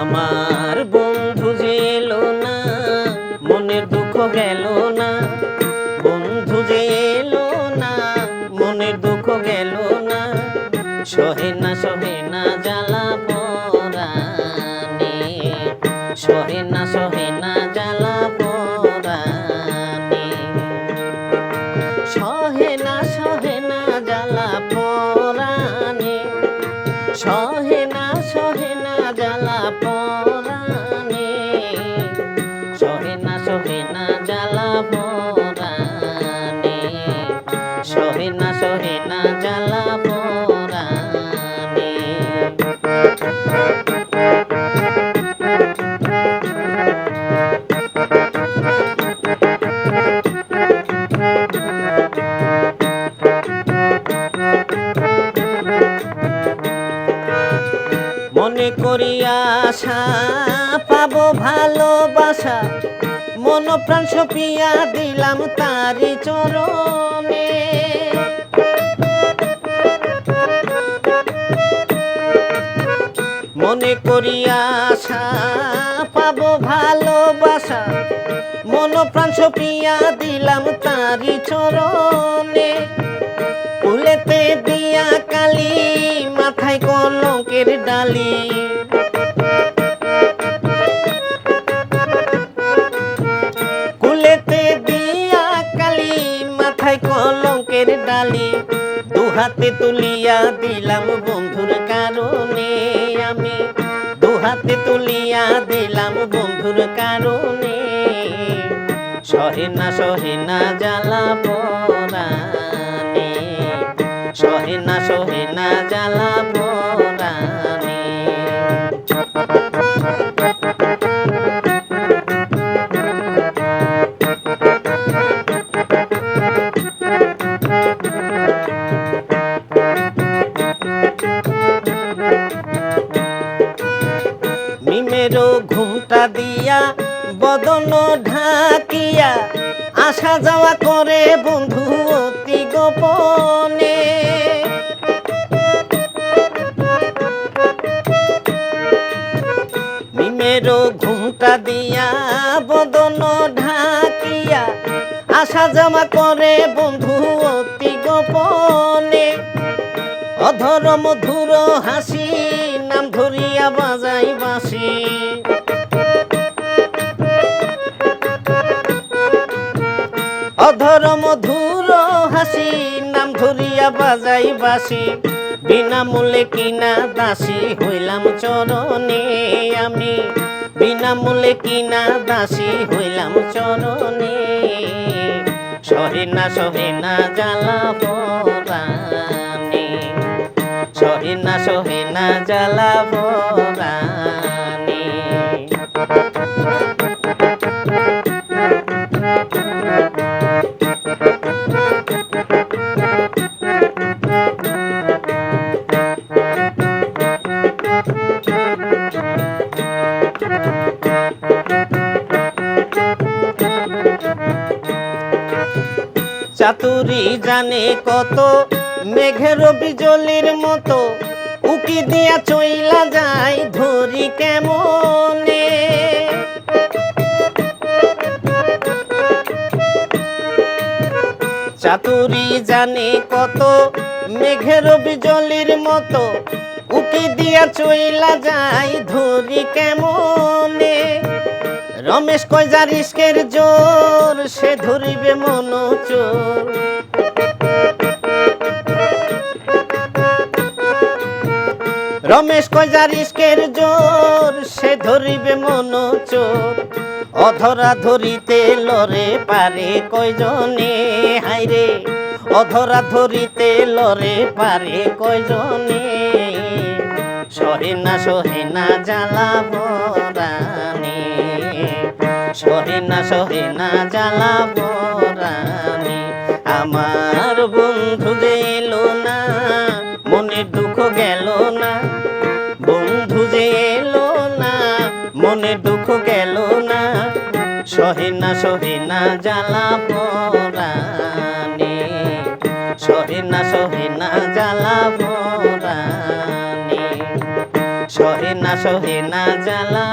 আমার বন্ধু এলো না, মনের দুঃখ গেল না। বন্ধু এলো না, মনের দুঃখ গেল না। সহে না সহে না জ্বালা পরানে সহে না সহে না জ্বালা মনে করি আশা পাবো ভালোবাসা। মন প্রাণ সপিয়া দিলাম তারি চরণে। মনে করিয়া আশা, পাব ভালোবাসা। মন প্রাণ সপিয়া দিলাম তারি চরণে। ফুলেতে দিয়া কালি, মাথায় কলঙ্কের ডালি। দুহাতে তুলিয়া দিলাম বন্ধুর কারণে আমি দুহাতে তুলিয়া দিলাম বন্ধুর কারণে সহে না সহে না জ্বালা পরানে সহে না সহে না জ্বালা পরানে দিয়া বদন ঢাকিয়া, আসা যাওয়া করে বন্ধু অতি গোপনে। মিমেরও ঘুমটা দিয়া বদন ঢাকিয়া, আসা যাওয়া করে বন্ধু অতি গোপনে। অধর মধুর হাসি, নাম ধরিয়া বাজাই বাসি অধর মধুর হাসি, নাম ধরিয়া বাজাই বাসি বিনামূল্যে কিনা দাসী হইলাম চরণে আমি। বিনামূল্যে কিনা দাসী হইলাম চরণে। সহে না সহে না জ্বালা পরানে সহে না সহে না জ্বালা পরানে চাতুরি জানে কত, মেঘের বিজলির মতো। উকি দিয়া চইলা যায় ধরি কেমনে? চাতুরি জানে কত, মেঘের বিজলির মতো। উকি দিয়া চইলা যায় ধরি কেমনে? রমেশ কয় যার জোর, সে ধরিবে মন চোর রমেশ কয় যার জোর, সে ধরিবে মন চোর অধরা ধরিতে লরে পারে কয়জনে? হাইরে অধরা ধরিতে লরে পারে কয়জনে? সহে না সহে না জ্বালা বরানে সহে না সহে না জ্বালা বরানে আমার বন্ধু যে না, মনের দুঃখ গেল না। বন্ধু যে এলো না, মনের দুঃখ গেল না। সহে না সহে না জ্বালা পরানে সহে না সহে না জ্বালা পরাণে সহে না সহে না জ্বালা